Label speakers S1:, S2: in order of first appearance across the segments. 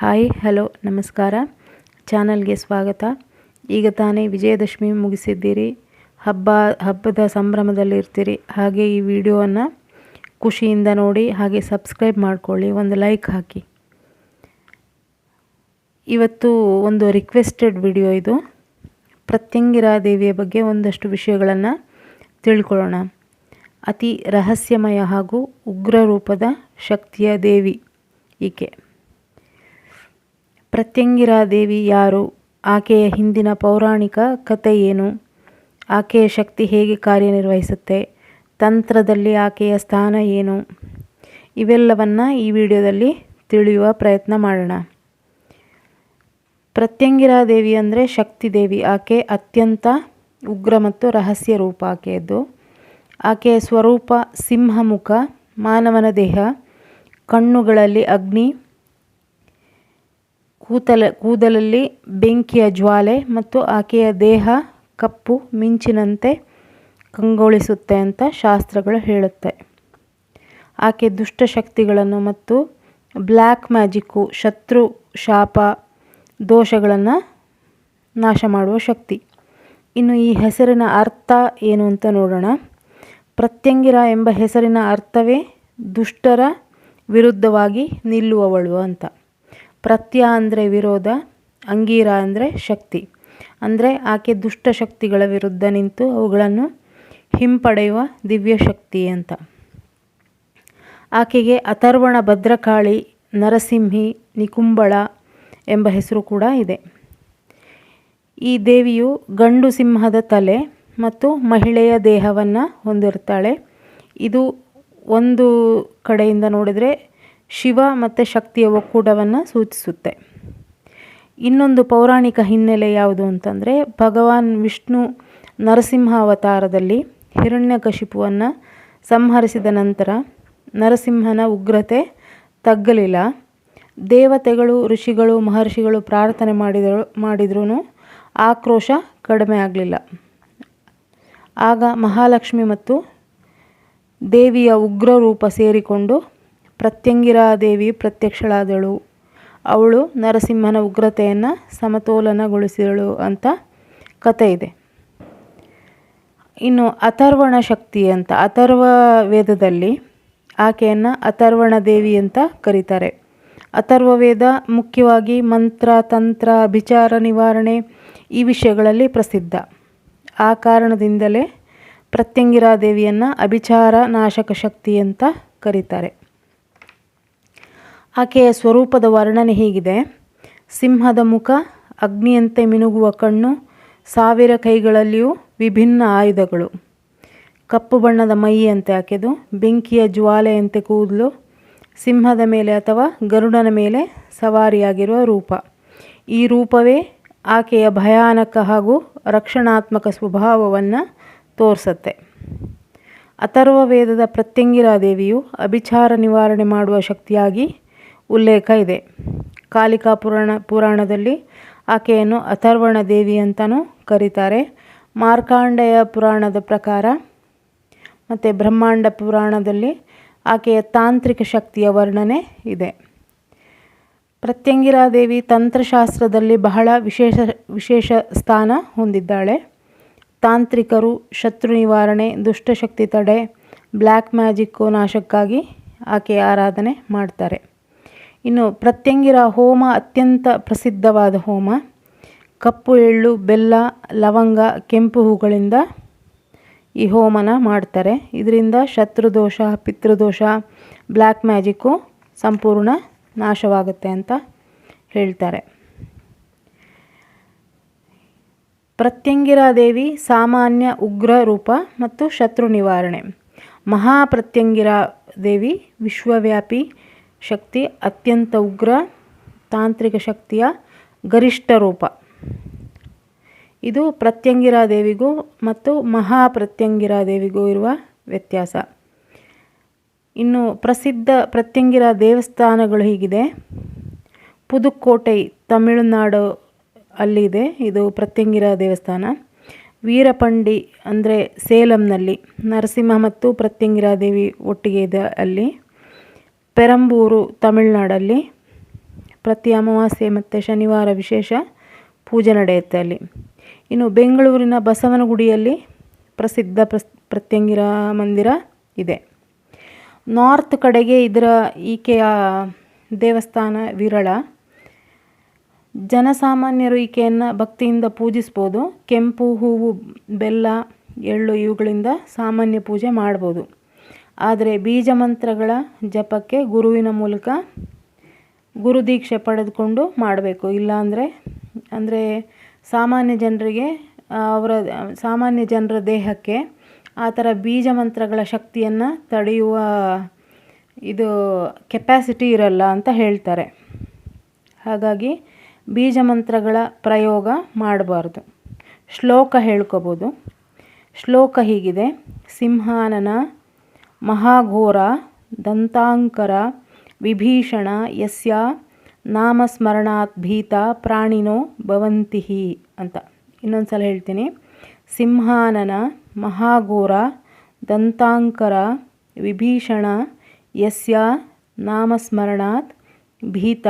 S1: Hi, hello, ನಮಸ್ಕಾರ. ಚಾನಲ್ಗೆ ಸ್ವಾಗತ. ಈಗ ತಾನೇ ವಿಜಯದಶಮಿ ಮುಗಿಸಿದ್ದೀರಿ. ಹಬ್ಬ, ಹಬ್ಬದ ಸಂಭ್ರಮದಲ್ಲಿರ್ತೀರಿ. ಹಾಗೆ ಈ ವಿಡಿಯೋವನ್ನು ಖುಷಿಯಿಂದ ನೋಡಿ, ಹಾಗೆ ಸಬ್ಸ್ಕ್ರೈಬ್ ಮಾಡ್ಕೊಳ್ಳಿ, ಒಂದು ಲೈಕ್ ಹಾಕಿ. ಇವತ್ತು ಒಂದು ರಿಕ್ವೆಸ್ಟೆಡ್ ವಿಡಿಯೋ ಇದು. ಪ್ರತ್ಯಂಗಿರಾ ದೇವಿಯ ಬಗ್ಗೆ ಒಂದಷ್ಟು ವಿಷಯಗಳನ್ನು ತಿಳ್ಕೊಳ್ಳೋಣ. ಅತಿ ರಹಸ್ಯಮಯ ಹಾಗೂ ಉಗ್ರ ರೂಪದ ಶಕ್ತಿಯ ದೇವಿ ಈಕೆ. ಪ್ರತ್ಯಂಗಿರಾ ದೇವಿ ಯಾರು? ಆಕೆಯ ಹಿಂದಿನ ಪೌರಾಣಿಕ ಕಥೆ ಏನು? ಆಕೆಯ ಶಕ್ತಿ ಹೇಗೆ ಕಾರ್ಯನಿರ್ವಹಿಸುತ್ತೆ? ತಂತ್ರದಲ್ಲಿ ಆಕೆಯ ಸ್ಥಾನ ಏನು? ಇವೆಲ್ಲವನ್ನು ಈ ವಿಡಿಯೋದಲ್ಲಿ ತಿಳಿಯುವ ಪ್ರಯತ್ನ ಮಾಡೋಣ. ಪ್ರತ್ಯಂಗಿರಾದೇವಿ ಅಂದರೆ ಶಕ್ತಿ ದೇವಿ. ಆಕೆ ಅತ್ಯಂತ ಉಗ್ರ ಮತ್ತು ರಹಸ್ಯ ರೂಪ ಆಕೆಯದ್ದು. ಆಕೆಯ ಸ್ವರೂಪ ಸಿಂಹಮುಖ, ಮಾನವನ ದೇಹ, ಕಣ್ಣುಗಳಲ್ಲಿ ಅಗ್ನಿ ಕೂತಲ, ಕೂದಲಲ್ಲಿ ಬೆಂಕಿಯ ಜ್ವಾಲೆ ಮತ್ತು ಆಕೆಯ ದೇಹ ಕಪ್ಪು ಮಿಂಚಿನಂತೆ ಕಂಗೊಳಿಸುತ್ತೆ ಅಂತ ಶಾಸ್ತ್ರಗಳು ಹೇಳುತ್ತೆ. ಆಕೆ ದುಷ್ಟಶಕ್ತಿಗಳನ್ನು ಮತ್ತು ಬ್ಲ್ಯಾಕ್ ಮ್ಯಾಜಿಕ್ಕು, ಶತ್ರು, ಶಾಪ, ದೋಷಗಳನ್ನು ನಾಶ ಮಾಡುವ ಶಕ್ತಿ. ಇನ್ನು ಈ ಹೆಸರಿನ ಅರ್ಥ ಏನು ಅಂತ ನೋಡೋಣ. ಪ್ರತ್ಯಂಗಿರ ಎಂಬ ಹೆಸರಿನ ಅರ್ಥವೇ ದುಷ್ಟರ ವಿರುದ್ಧವಾಗಿ ನಿಲ್ಲುವವಳು ಅಂತ. ಪ್ರತ್ಯ ಅಂದರೆ ವಿರೋಧ, ಅಂಗೀರ ಅಂದರೆ ಶಕ್ತಿ. ಅಂದರೆ ಆಕೆ ದುಷ್ಟಶಕ್ತಿಗಳ ವಿರುದ್ಧ ನಿಂತು ಅವುಗಳನ್ನು ಹಿಂಪಡೆಯುವ ದಿವ್ಯ ಶಕ್ತಿ ಅಂತ. ಆಕೆಗೆ ಅಥರ್ವಣ ಭದ್ರಕಾಳಿ, ನರಸಿಂಹಿ, ನಿಕುಂಬಳ ಎಂಬ ಹೆಸರು ಕೂಡ ಇದೆ. ಈ ದೇವಿಯು ಗಂಡು ಸಿಂಹದ ತಲೆ ಮತ್ತು ಮಹಿಳೆಯ ದೇಹವನ್ನು ಹೊಂದಿರ್ತಾಳೆ. ಇದು ಒಂದು ಕಡೆಯಿಂದ ನೋಡಿದರೆ ಶಿವ ಮತ್ತು ಶಕ್ತಿಯ ಒಕ್ಕೂಟವನ್ನು ಸೂಚಿಸುತ್ತೆ. ಇನ್ನೊಂದು ಪೌರಾಣಿಕ ಹಿನ್ನೆಲೆ ಯಾವುದು ಅಂತಂದರೆ, ಭಗವಾನ್ ವಿಷ್ಣು ನರಸಿಂಹ ಅವತಾರದಲ್ಲಿ ಹಿರಣ್ಯಕಶಿಪುವನ್ನು ಸಂಹರಿಸಿದ ನಂತರ ನರಸಿಂಹನ ಉಗ್ರತೆ ತಗ್ಗಲಿಲ್ಲ. ದೇವತೆಗಳು, ಋಷಿಗಳು, ಮಹರ್ಷಿಗಳು ಪ್ರಾರ್ಥನೆ ಮಾಡಿದರು ಮಾಡಿದ್ರೂ ಆಕ್ರೋಶ ಕಡಿಮೆ ಆಗಲಿಲ್ಲ. ಆಗ ಮಹಾಲಕ್ಷ್ಮಿ ಮತ್ತು ದೇವಿಯ ಉಗ್ರ ರೂಪ ಸೇರಿಕೊಂಡು ಪ್ರತ್ಯಂಗಿರಾ ದೇವಿ ಪ್ರತ್ಯಕ್ಷಳಾದಳು. ಅವಳು ನರಸಿಂಹನ ಉಗ್ರತೆಯನ್ನು ಸಮತೋಲನಗೊಳಿಸಿದಳು ಅಂತ ಕತೆ ಇದೆ ಇನ್ನು ಅಥರ್ವಣ ಶಕ್ತಿ ಅಂತ, ಅಥರ್ವ ವೇದದಲ್ಲಿ ಆಕೆಯನ್ನು ಅಥರ್ವಣ ದೇವಿ ಅಂತ ಕರೀತಾರೆ. ಅಥರ್ವ ವೇದ ಮುಖ್ಯವಾಗಿ ಮಂತ್ರ, ತಂತ್ರ ವಿಚಾರ ನಿವಾರಣೆ ಈ ವಿಷಯಗಳಲ್ಲಿ ಪ್ರಸಿದ್ಧ. ಆ ಕಾರಣದಿಂದಲೇ ಪ್ರತ್ಯಂಗಿರಾದೇವಿಯನ್ನು ಅಭಿಚಾರ ನಾಶಕ ಶಕ್ತಿ ಅಂತ ಕರೀತಾರೆ. ಆಕೆಯ ಸ್ವರೂಪದ ವರ್ಣನೆ ಹೀಗಿದೆ. ಸಿಂಹದ ಮುಖ, ಅಗ್ನಿಯಂತೆ ಮಿನುಗುವ ಕಣ್ಣು, ಸಾವಿರ ಕೈಗಳಲ್ಲಿಯೂ ವಿಭಿನ್ನ ಆಯುಧಗಳು. ಕಪ್ಪು ಬಣ್ಣದ ಮೈಯಂತೆ ಆಕೆದು, ಬೆಂಕಿಯ ಜ್ವಾಲೆಯಂತೆ ಕೂದಲು, ಸಿಂಹದ ಮೇಲೆ ಅಥವಾ ಗರುಡನ ಮೇಲೆ ಸವಾರಿಯಾಗಿರುವ ರೂಪ. ಈ ರೂಪವೇ ಆಕೆಯ ಭಯಾನಕ ಹಾಗೂ ರಕ್ಷಣಾತ್ಮಕ ಸ್ವಭಾವವನ್ನು ತೋರಿಸುತ್ತೆ. ಅಥರ್ವ ವೇದದ ಪ್ರತ್ಯಂಗಿರಾ ದೇವಿಯು ಅಭಿಚಾರ ನಿವಾರಣೆ ಮಾಡುವ ಶಕ್ತಿಯಾಗಿ ಉಲ್ಲೇಖ ಇದೆ. ಕಾಲಿಕಾ ಪುರಾಣ, ಪುರಾಣದಲ್ಲಿ ಆಕೆಯನ್ನು ಅಥರ್ವಣ ದೇವಿ ಅಂತಲೂ ಕರೀತಾರೆ. ಮಾರ್ಕಾಂಡೆಯ ಪುರಾಣದ ಪ್ರಕಾರ ಮತ್ತು ಬ್ರಹ್ಮಾಂಡ ಪುರಾಣದಲ್ಲಿ ಆಕೆಯ ತಾಂತ್ರಿಕ ಶಕ್ತಿಯ ವರ್ಣನೆ ಇದೆ. ಪ್ರತ್ಯಂಗಿರಾ ದೇವಿ ತಂತ್ರಶಾಸ್ತ್ರದಲ್ಲಿ ಬಹಳ ವಿಶೇಷ ವಿಶೇಷ ಸ್ಥಾನ ಹೊಂದಿದ್ದಾಳೆ. ತಾಂತ್ರಿಕರು, ಶತ್ರು ನಿವಾರಣೆ, ದುಷ್ಟಶಕ್ತಿ ತಡೆ, ಬ್ಲ್ಯಾಕ್ ಮ್ಯಾಜಿಕ್ಕು ನಾಶಕ್ಕಾಗಿ ಆಕೆಯ ಆರಾಧನೆ ಮಾಡ್ತಾರೆ. ಇನ್ನು ಪ್ರತ್ಯಂಗಿರ ಹೋಮ ಅತ್ಯಂತ ಪ್ರಸಿದ್ಧವಾದ ಹೋಮ, ಕಪ್ಪು ಎಳ್ಳು, ಬೆಲ್ಲ, ಲವಂಗ, ಕೆಂಪು ಹೂಗಳಿಂದ ಈ ಹೋಮನ ಮಾಡ್ತಾರೆ. ಇದರಿಂದ ಶತ್ರುದೋಷ, ಪಿತೃದೋಷ ಬ್ಲ್ಯಾಕ್ ಮ್ಯಾಜಿಕ್ಕು ಸಂಪೂರ್ಣ ನಾಶವಾಗುತ್ತೆ ಅಂತ ಹೇಳ್ತಾರೆ. ಪ್ರತ್ಯಂಗಿರಾ ದೇವಿ ಸಾಮಾನ್ಯ ಉಗ್ರ ರೂಪ ಮತ್ತು ಶತ್ರು ನಿವಾರಣೆ. ಮಹಾಪ್ರತ್ಯಂಗಿರಾ ದೇವಿ ವಿಶ್ವವ್ಯಾಪಿ ಶಕ್ತಿ, ಅತ್ಯಂತ ಉಗ್ರ ತಾಂತ್ರಿಕ ಶಕ್ತಿಯ ಗರಿಷ್ಠ ರೂಪ. ಇದು ಪ್ರತ್ಯಂಗಿರಾ ದೇವಿಗೂ ಮತ್ತು ಮಹಾ ಪ್ರತ್ಯಂಗಿರಾ ದೇವಿಗೂ ಇರುವ ವ್ಯತ್ಯಾಸ. ಇನ್ನು ಪ್ರಸಿದ್ಧ ಪ್ರತ್ಯಂಗಿರಾ ದೇವಸ್ಥಾನಗಳು ಹೀಗಿದೆ. ಪುದುಕೋಟೆ, ತಮಿಳುನಾಡು ಅಲ್ಲಿದೆ ಇದು ಪ್ರತ್ಯಂಗಿರಾ ದೇವಸ್ಥಾನ. ವೀರಪಂಡಿ ಅಂದರೆ ಸೇಲಂನಲ್ಲಿ, ನರಸಿಂಹ ಮತ್ತು ಪ್ರತ್ಯಂಗಿರಾ ದೇವಿ ಒಟ್ಟಿಗೆ ಇದೆ ಅಲ್ಲಿ. ಪೆರಂಬೂರು, ತಮಿಳುನಾಡಲ್ಲಿ ಪ್ರತಿ ಅಮಾವಾಸ್ಯೆ ಮತ್ತು ಶನಿವಾರ ವಿಶೇಷ ಪೂಜೆ ನಡೆಯುತ್ತೆ ಅಲ್ಲಿ. ಇನ್ನು ಬೆಂಗಳೂರಿನ ಬಸವನಗುಡಿಯಲ್ಲಿ ಪ್ರಸಿದ್ಧ ಪ್ರಸ್, ಪ್ರತ್ಯಂಗಿರ ಮಂದಿರ ಇದೆ. ನಾರ್ತ್ ಕಡೆಗೆ ಇದರ ಈಕೆಯ ದೇವಸ್ಥಾನ ವಿರಳ. ಜನಸಾಮಾನ್ಯರು ಈಕೆಯನ್ನು ಭಕ್ತಿಯಿಂದ ಪೂಜಿಸ್ಬೋದು. ಕೆಂಪು, ಹೂವು, ಬೆಲ್ಲ, ಎಳ್ಳು ಇವುಗಳಿಂದ ಸಾಮಾನ್ಯ ಪೂಜೆ ಮಾಡ್ಬೋದು. ಆದರೆ ಬೀಜ ಮಂತ್ರಗಳ ಜಪಕ್ಕೆ ಗುರುವಿನ ಮೂಲಕ ಗುರುದೀಕ್ಷೆ ಪಡೆದುಕೊಂಡು ಮಾಡಬೇಕು. ಇಲ್ಲಾಂದರೆ ಅಂದರೆ ಸಾಮಾನ್ಯ ಜನರಿಗೆ ಅವರ, ಸಾಮಾನ್ಯ ಜನರ ದೇಹಕ್ಕೆ ಆ ಥರ ಬೀಜ ಮಂತ್ರಗಳ ಶಕ್ತಿಯನ್ನು ತಡೆಯುವ ಇದು ಕೆಪ್ಯಾಸಿಟಿ ಇರಲ್ಲ ಅಂತ ಹೇಳ್ತಾರೆ. ಹಾಗಾಗಿ ಬೀಜ ಮಂತ್ರಗಳ ಪ್ರಯೋಗ ಮಾಡಬಾರ್ದು. ಶ್ಲೋಕ ಹೇಳ್ಕೊಬೋದು. ಶ್ಲೋಕ ಹೀಗಿದೆ. ಸಿಂಹಾನನ ಮಹಾಘೋರ, ದಂತಾಂಕರ, ವಿಭೀಷಣ, ಯಸ್ಯ, ನಾಮಸ್ಮರಣಾತ್ ಭೀತ, ಪ್ರಾಣಿನೋ ಭವಂತಿ ಅಂತ. ಇನ್ನೊಂದು ಸಲ ಹೇಳ್ತೀನಿ. ಸಿಂಹಾನನ, ಮಹಾಘೋರ, ದಂತಾಂಕರ, ವಿಭೀಷಣ, ಯಸ್ಯ, ನಾಮಸ್ಮರಣಾತ್ ಭೀತ,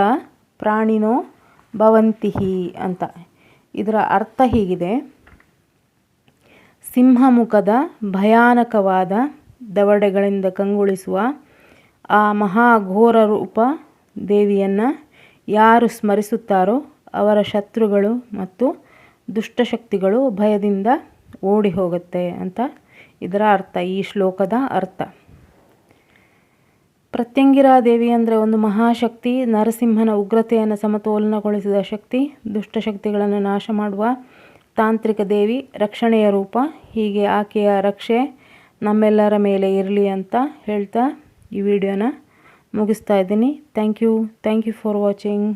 S1: ಪ್ರಾಣಿನೋ ಭವಂತಿ ಅಂತ. ಇದರ ಅರ್ಥ ಹೀಗಿದೆ. ಸಿಂಹಮುಖದ ಭಯಾನಕವಾದ ದವಡೆಗಳಿಂದ ಕಂಗೊಳಿಸುವ ಆ ಮಹಾಘೋರ ರೂಪ ದೇವಿಯನ್ನು ಯಾರು ಸ್ಮರಿಸುತ್ತಾರೋ ಅವರ ಶತ್ರುಗಳು ಮತ್ತು ದುಷ್ಟಶಕ್ತಿಗಳು ಭಯದಿಂದ ಓಡಿ ಹೋಗುತ್ತೆ ಅಂತ ಇದರ ಅರ್ಥ, ಈ ಶ್ಲೋಕದ ಅರ್ಥ. ಪ್ರತ್ಯಂಗಿರಾ ದೇವಿ ಅಂದರೆ ಒಂದು ಮಹಾಶಕ್ತಿ, ನರಸಿಂಹನ ಉಗ್ರತೆಯನ್ನು ಸಮತೋಲನಗೊಳಿಸಿದ ಶಕ್ತಿ, ದುಷ್ಟಶಕ್ತಿಗಳನ್ನು ನಾಶ ಮಾಡುವ ತಾಂತ್ರಿಕ ದೇವಿ, ರಕ್ಷಣೆಯ ರೂಪ, ಹೀಗೆ ಆಕೆಯ ರಕ್ಷೆ ನಮ್ಮೆಲ್ಲರ ಮೇಲೆ ಇರಲಿ ಅಂತ ಹೇಳ್ತಾ ಈ ವಿಡಿಯೋನ ಮುಗಿಸ್ತಾ ಇದ್ದೀನಿ. Thank you thank you for watching